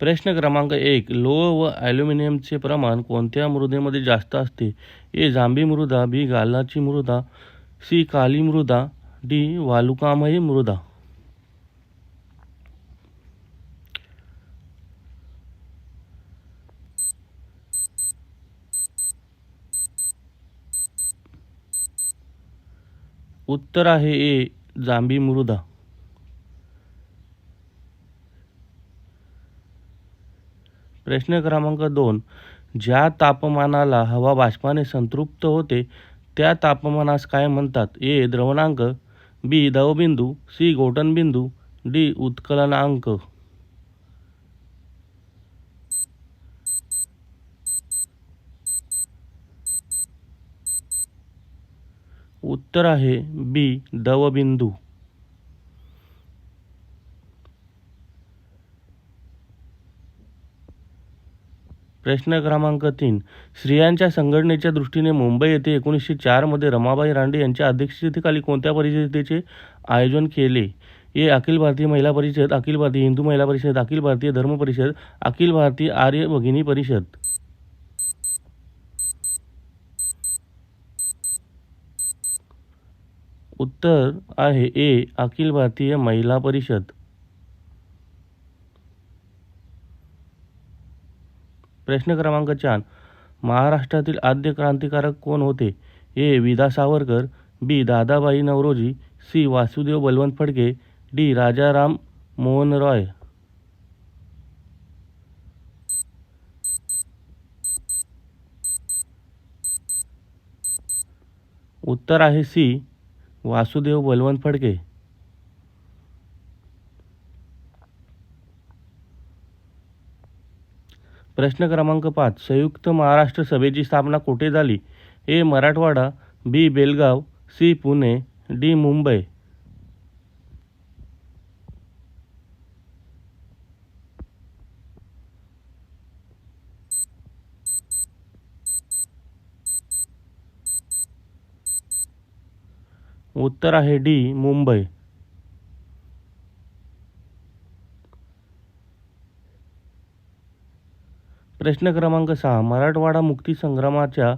प्रश्न क्रमांक एक लोह व ॲल्युमिनियमचे प्रमाण कोणत्या मृदेमध्ये जास्त असते? ए जांभी मृदा बी गालाची मृदा सी काली मृदा डी वालुकामय मृदा. उत्तर आहे ए जांभी मृदा. प्रश्न क्रमांक दोन. ज्या तापमानाला हवा बाष्पाने संतृप्त होते त्या तापमानास काय म्हणतात? ए. द्रवणांक बी. दवबिंदू सी. गोटनबिंदू डी. उत्कलनांक. उत्तर आहे बी. दवबिंदू. प्रश्न क्रमांक तीन. स्त्रियांच्या संघटनेच्या दृष्टीने मुंबई येथे एकोणीसशे चारमध्ये रमाबाई रानडे यांच्या अध्यक्षतेखाली कोणत्या परिषदेचे आयोजन केले? ए अखिल भारतीय महिला परिषद अखिल भारतीय हिंदू महिला परिषद अखिल भारतीय धर्म परिषद अखिल भारतीय आर्य भगिनी परिषद. उत्तर आहे ए अखिल भारतीय महिला परिषद. प्रश्न क्रमांक चार. महाराष्ट्रातील आद्य क्रांतिकारक कोण होते? ए. विदा Savarkar B. Dadabhai Naoroji C. Vasudev Balwant Phadke D. Rajaram Mohan Roy उत्तर आहे सी. वासुदेव बलवंत फडके. प्रश्न क्रमांक पाच. संयुक्त महाराष्ट्र सभेची स्थापना कुठे झाली? A. Marathwada B. Belgaum C. Pune D. Mumbai. उत्तर आहे डी. मुंबई. प्रश्न क्रमांक सहा मराठवाडा मुक्ती संग्रामाच्या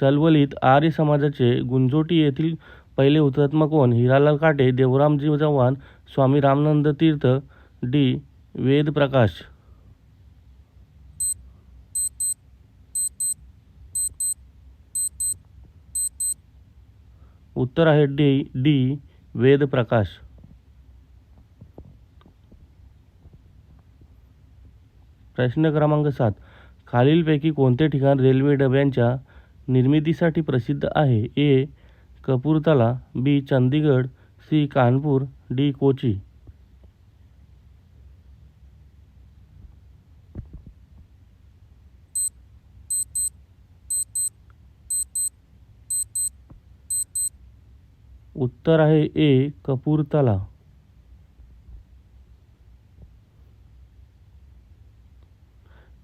चळवळीत आर्य समाजाचे गुंजोटी येथील पहिले हुतात्मा कोण? हिरालाल काटे देवरामजी चव्हाण स्वामी रामानंद तीर्थ डी. वेदप्रकाश. उत्तर आहे डी. डी. वेदप्रकाश. प्रश्न क्रमांक सात खालीलपैकी कोणते ठिकाण रेल्वे डब्यांच्या निर्मितीसाठी प्रसिद्ध आहे? A. Kapurthala B. Chandigarh C. Kanpur D. Kochi. उत्तर आहे ए. कपूरतला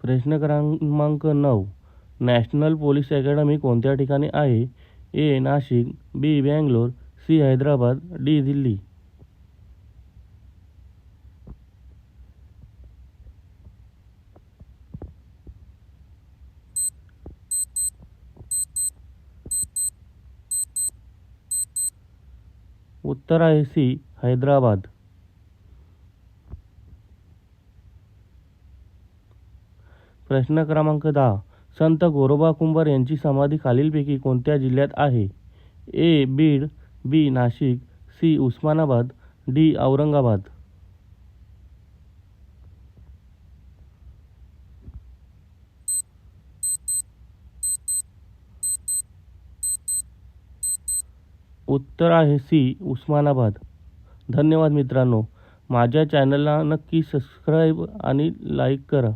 प्रश्न क्रमांक नऊ. नॅशनल पोलीस अकॅडमी कोणत्या ठिकाणी आहे? A Nashik B Bangalore C Hyderabad D Delhi. उत्तर आहे सी हैदराबाद. प्रश्न क्रमांक दहा. संत गोरोबा कुंभार यांची समाधी खालीलपैकी कोणत्या जिल्ह्यात आहे? A Beed B Nashik C Osmanabad D Aurangabad. उत्तर आहे सी उस्मानाबाद. धन्यवाद मित्रांनो. माझ्या चॅनलला नक्की सबस्क्राईब आणि लाईक करा.